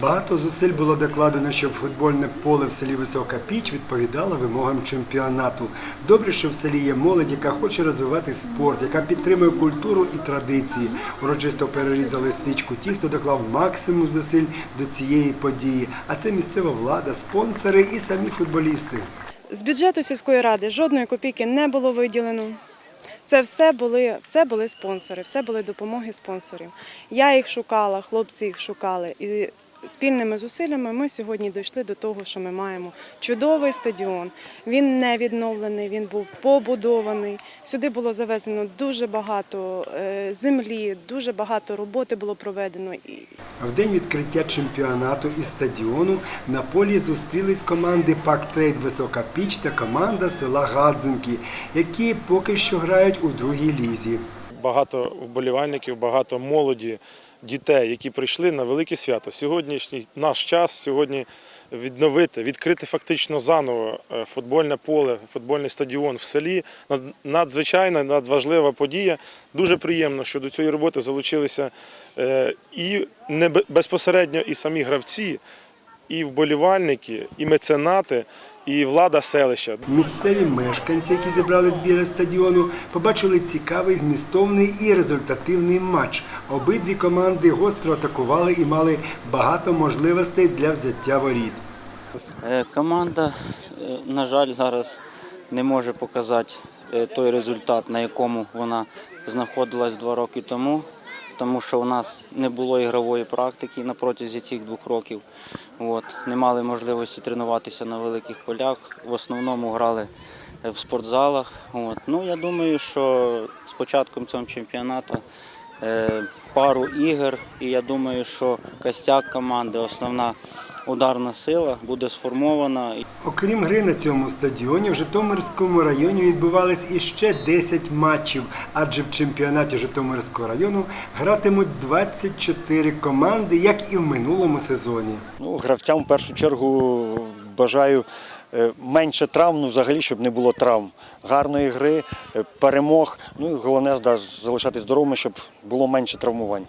Багато зусиль було докладено, щоб футбольне поле в селі Висока Піч відповідало вимогам чемпіонату. Добре, що в селі є молодь, яка хоче розвивати спорт, яка підтримує культуру і традиції. Урочисто перерізали стрічку ті, хто доклав максимум зусиль до цієї події. А це місцева влада, спонсори і самі футболісти. З бюджету сільської ради жодної копійки не було виділено. Це все були, все були спонсори, все були допомоги спонсорів. Я їх шукала, хлопці їх шукали. І спільними зусиллями ми сьогодні дійшли до того, що ми маємо чудовий стадіон. Він не відновлений, він був побудований. Сюди було завезено дуже багато е, землі, дуже багато роботи було проведено. В день відкриття чемпіонату і стадіону на полі зустрілись команди Пактрейд Висока Піч та команда села Гадзинки, які поки що грають у другій лізі. Багато вболівальників, багато молоді, дітей, які прийшли на велике свято. Сьогоднішній наш час сьогодні відновити, відкрити фактично заново е, футбольне поле, футбольний стадіон в селі. Надзвичайна, надважлива подія. Дуже приємно, що до цієї роботи залучилися е, і безпосередньо і самі гравці, і вболівальники, і меценати, і влада селища. Місцеві мешканці, які зібрались біля стадіону, побачили цікавий, змістовний і результативний матч. Обидві команди гостро атакували і мали багато можливостей для взяття воріт. Е, Команда, е, на жаль, зараз не може показати е, той результат, на якому вона знаходилась два роки тому, тому що у нас не було ігрової практики на протязі цих двох років. От, не мали можливості тренуватися на великих полях. В основному грали е, в спортзалах. От. Ну, я думаю, що з початком цього чемпіонату пару ігор, і я думаю, що костяк команди, основна ударна сила буде сформована. Окрім гри на цьому стадіоні, в Житомирському районі відбувались іще 10 матчів, адже в чемпіонаті Житомирського району гратимуть 24 команди, як і в минулому сезоні. Ну, гравцям в першу чергу бажаю е, менше травм, ну взагалі, щоб не було травм. Гарної гри, е, перемог. Ну і головне да, залишатись здоровими, щоб було менше травмувань.